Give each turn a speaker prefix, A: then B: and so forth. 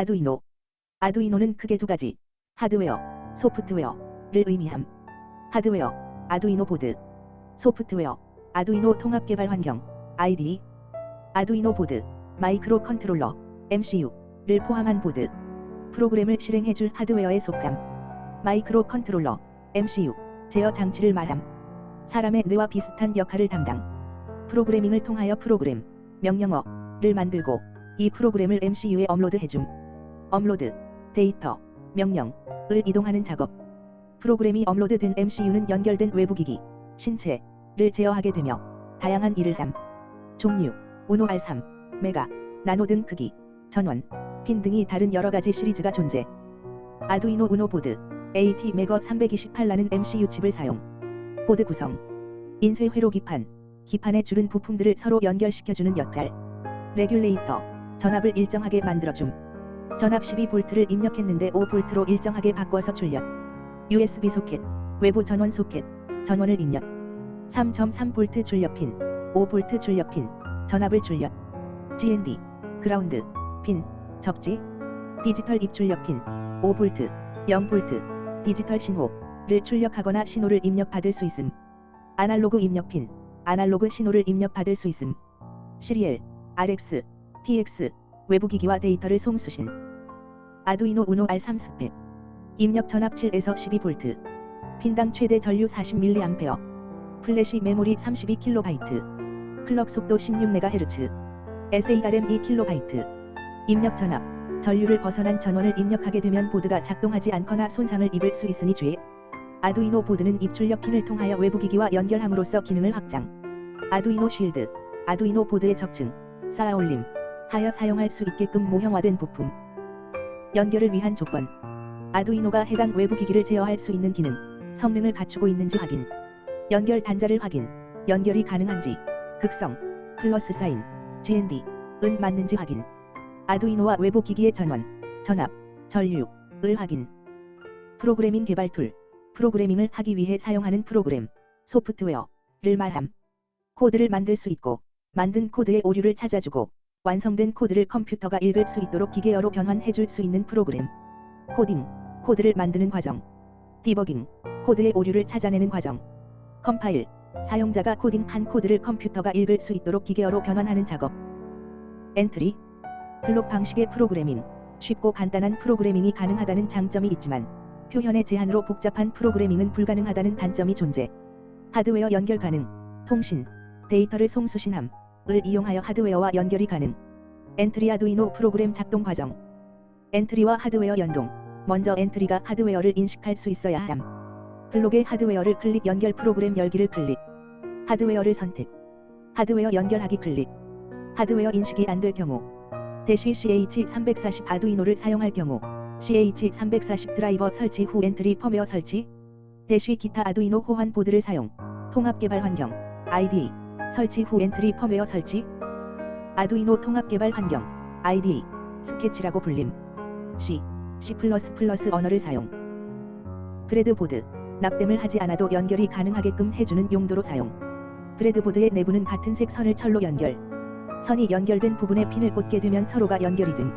A: 아두이노. 아두이노는 크게 두 가지. 하드웨어, 소프트웨어를 의미함. 하드웨어, 아두이노 보드. 소프트웨어, 아두이노 통합 개발 환경, IDE. 아두이노 보드, 마이크로 컨트롤러, MCU를 포함한 보드. 프로그램을 실행해줄 하드웨어에 속함. 마이크로 컨트롤러, MCU, 제어 장치를 말함. 사람의 뇌와 비슷한 역할을 담당. 프로그래밍을 통하여 프로그램, 명령어를 만들고 이 프로그램을 MCU에 업로드해줌. 업로드, 데이터, 명령을 이동하는 작업. 프로그램이 업로드된 MCU는 연결된 외부 기기, 신체를 제어하게 되며 다양한 일을 함. 종류, 우노 R3, 메가, 나노 등 크기, 전원, 핀 등이 다른 여러 가지 시리즈가 존재. 아두이노 우노 보드, AT 메거 328라는 MCU 칩을 사용. 보드 구성, 인쇄 회로 기판, 기판에 줄은 부품들을 서로 연결시켜주는 역할. 레귤레이터, 전압을 일정하게 만들어줌. 전압 12V를 입력했는데 5V로 일정하게 바꿔서 출력. USB 소켓, 외부 전원 소켓, 전원을 입력. 3.3V 출력 핀, 5V 출력 핀, 전압을 출력. GND, 그라운드, 핀, 접지, 디지털 입출력 핀, 5V, 0V, 디지털 신호를 출력하거나 신호를 입력받을 수 있음. 아날로그 입력 핀, 아날로그 신호를 입력받을 수 있음. 시리얼, RX, TX, 외부 기기와 데이터를 송수신. 아두이노 우노 R3 스펙. 입력 전압 7에서 12V. 핀당 최대 전류 40mA. 플래시 메모리 32KB. 클럭 속도 16MHz. SARM 2KB. 입력 전압. 전류를 벗어난 전원을 입력하게 되면 보드가 작동하지 않거나 손상을 입을 수 있으니 주의. 아두이노 보드는 입출력 핀을 통하여 외부 기기와 연결함으로써 기능을 확장. 아두이노 쉴드. 아두이노 보드의 적층. 쌓아올림. 하여 사용할 수 있게끔 모형화된 부품. 연결을 위한 조건. 아두이노가 해당 외부 기기를 제어할 수 있는 기능, 성능을 갖추고 있는지 확인. 연결 단자를 확인. 연결이 가능한지. 극성, 플러스 사인, GND, 은 맞는지 확인. 아두이노와 외부 기기의 전원, 전압, 전류을 확인. 프로그래밍 개발 툴. 프로그래밍을 하기 위해 사용하는 프로그램, 소프트웨어를 말함. 코드를 만들 수 있고, 만든 코드의 오류를 찾아주고, 완성된 코드를 컴퓨터가 읽을 수 있도록 기계어로 변환해 줄 수 있는 프로그램. 코딩, 코드를 만드는 과정. 디버깅, 코드의 오류를 찾아내는 과정. 컴파일, 사용자가 코딩한 코드를 컴퓨터가 읽을 수 있도록 기계어로 변환하는 작업. 엔트리, 블록 방식의 프로그래밍, 쉽고 간단한 프로그래밍이 가능하다는 장점이 있지만 표현의 제한으로 복잡한 프로그래밍은 불가능하다는 단점이 존재. 하드웨어 연결 가능, 통신, 데이터를 송수신함, 을 이용하여 하드웨어와 연결이 가능. 엔트리 아두이노 프로그램 작동 과정. 엔트리와 하드웨어 연동. 먼저 엔트리가 하드웨어를 인식할 수 있어야 함. 블록의 하드웨어를 클릭 연결 프로그램 열기를 클릭. 하드웨어를 선택. 하드웨어 연결하기 클릭. 하드웨어 인식이 안 될 경우. 대시 CH340 아두이노를 사용할 경우 CH340 드라이버 설치 후 엔트리 펌웨어 설치 대시 기타 아두이노 호환 보드를 사용 통합 개발 환경 IDE 설치 후 엔트리 펌웨어 설치. 아두이노 통합 개발 환경. IDE 스케치라고 불림. C C++ 언어를 사용. 브레드보드. 납땜을 하지 않아도 연결이 가능하게끔 해주는 용도로 사용. 브레드보드의 내부는 같은 색 선을 철로 연결. 선이 연결된 부분에 핀을 꽂게 되면 서로가 연결이 됨